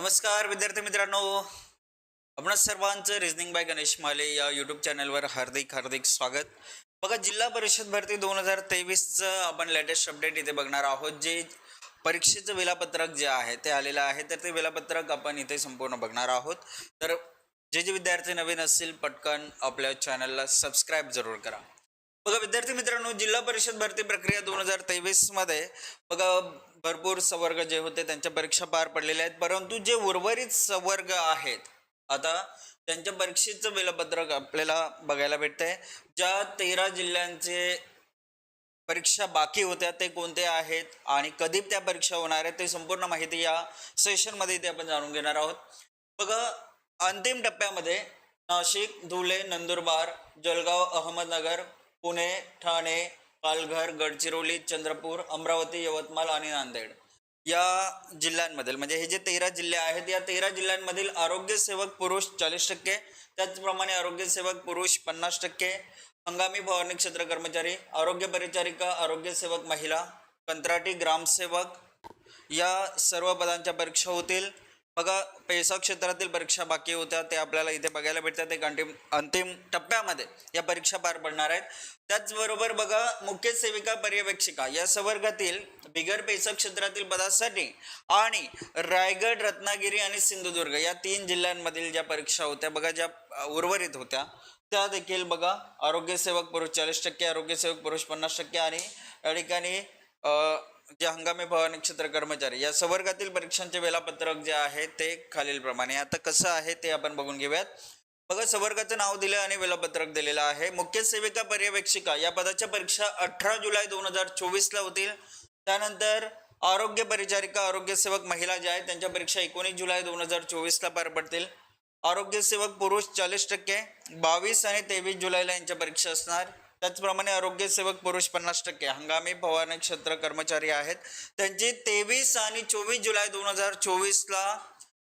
नमस्कार विद्यार्थी मित्रांनो. आपण सर्वांचं रिझनिंग बाय गणेश माले या यूट्यूब चॅनलवर हार्दिक हार्दिक स्वागत. बघा जिल्हा परिषद भरती दोन हजार तेवीसचं आपण लेटेस्ट अपडेट इथे बघणार आहोत जे परीक्षेचं वेळापत्रक जे आहे ते आलेलं आहे. तर ते वेळापत्रक आपण इथे संपूर्ण बघणार आहोत. तर जे जे विद्यार्थी नवीन असतील पटकन आपल्या चॅनलला सबस्क्राईब जरूर करा. बघा विद्यार्थी मित्रांनो जिल्हा परिषद भरती प्रक्रिया दोन हजार तेवीसमध्ये बघा भरपूर सवर्ग जे होते त्यांच्या परीक्षा पार पडलेल्या आहेत. परंतु जे उर्वरित सवर्ग आहेत आता त्यांच्या परीक्षेचं वेळापत्रक आपल्याला बघायला भेटतंय. ज्या तेरा जिल्ह्यांचे परीक्षा बाकी होत्या ते कोणते आहेत आणि कधी त्या परीक्षा होणार आहेत ते संपूर्ण माहिती या सेशनमध्ये इथे आपण जाणून घेणार आहोत. बघा अंतिम टप्प्यामध्ये नाशिक धुळे नंदुरबार जळगाव अहमदनगर पुणे ठाणे पालघर गडचिरोली चंद्रपूर अमरावती यवतमाळ आणि नांदेड या जिल्ह्यांमधील म्हणजे हे जे तेरा जिल्हे आहेत या तेरा जिल्ह्यांमधील आरोग्यसेवक पुरुष चाळीस टक्के त्याचप्रमाणे आरोग्यसेवक पुरुष पन्नास टक्के हंगामी फवारणी क्षेत्र कर्मचारी आरोग्य परिचारिका आरोग्यसेवक महिला कंत्राटी ग्रामसेवक या सर्व पदांच्या परीक्षा होतील. बघा पैसा क्षेत्रातील परीक्षा बाकी होत्या ते आपल्याला इथे बघायला भेटतात. एक अंतिम अंतिम टप्प्यामध्ये या परीक्षा पार पडणार आहेत. त्याचबरोबर बघा मुख्य सेविका पर्यवेक्षिका या संवर्गातील बिगर पैसा क्षेत्रातील पदासाठी आणि रायगड रत्नागिरी आणि सिंधुदुर्ग या तीन जिल्ह्यांमधील ज्या परीक्षा होत्या बघा ज्या उर्वरित होत्या त्या देखील बघा आरोग्यसेवक पुरुष चाळीस टक्के आरोग्यसेवक पुरुष पन्नास टक्के आणि या ठिकाणी जे हंगामी फवारणी क्षेत्र कर्मचारी या संवर्गातील परीक्षांचे वेळापत्रक जे आहे ते खालीलप्रमाणे. आता कसं आहे ते आपण बघून घेऊयात. बघा संवर्गाचं नाव दिलं आणि वेळापत्रक दिलेलं आहे. मुख्य सेविका पर्यवेक्षिका या पदाच्या परीक्षा अठरा जुलै दोन हजार चोवीसला होतील. त्यानंतर आरोग्य परिचारिका आरोग्य सेवक महिला ज्या आहेत त्यांच्या परीक्षा एकोणीस जुलै दोन हजार चोवीसला पार पडतील. आरोग्य सेवक पुरुष चाळीस टक्के बावीस आणि तेवीस जुलैला यांच्या परीक्षा असणार. त्याचप्रमाणे आरोग्य सेवक पुरुष पन्नास टक्के हंगामी फवारणी क्षेत्र कर्मचारी आहेत. त्यांची तेवीस आणि चोवीस जुलै दोन हजार चोवीसला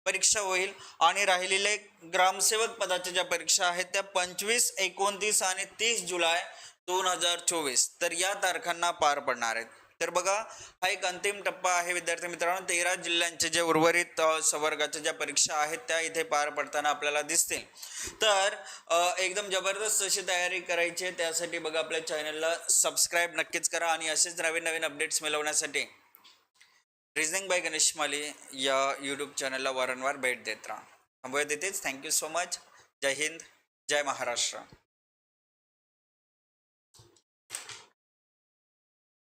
परीक्षा होईल आणि राहिलेले ग्रामसेवक पदाच्या ज्या परीक्षा आहेत त्या पंचवीस एकोणतीस आणि तीस जुलै दोन हजार चोवीस. तर या तारखांना पार पडणार आहेत. तर बघा हा एक अंतिम टप्पा आहे विद्यार्थी मित्रांनो. तेरा जिल्ह्यांचे जे उर्वरित सवर्गाच्या संवर्गाच्या ज्या परीक्षा आहेत त्या इथे पार पडताना आपल्याला दिसतील. तर एकदम जबरदस्त अशी तयारी करायची आहे. त्यासाठी बघा आपल्या चॅनलला सबस्क्राईब नक्कीच करा आणि असेच नवीन नवीन अपडेट्स मिळवण्यासाठी रिझनिंग बाय गणेश माली या यूट्यूब चॅनलला वारंवार भेट देत राहा. थांबूया तिथेच. थँक्यू सो मच जय हिंद. जय महाराष्ट्र.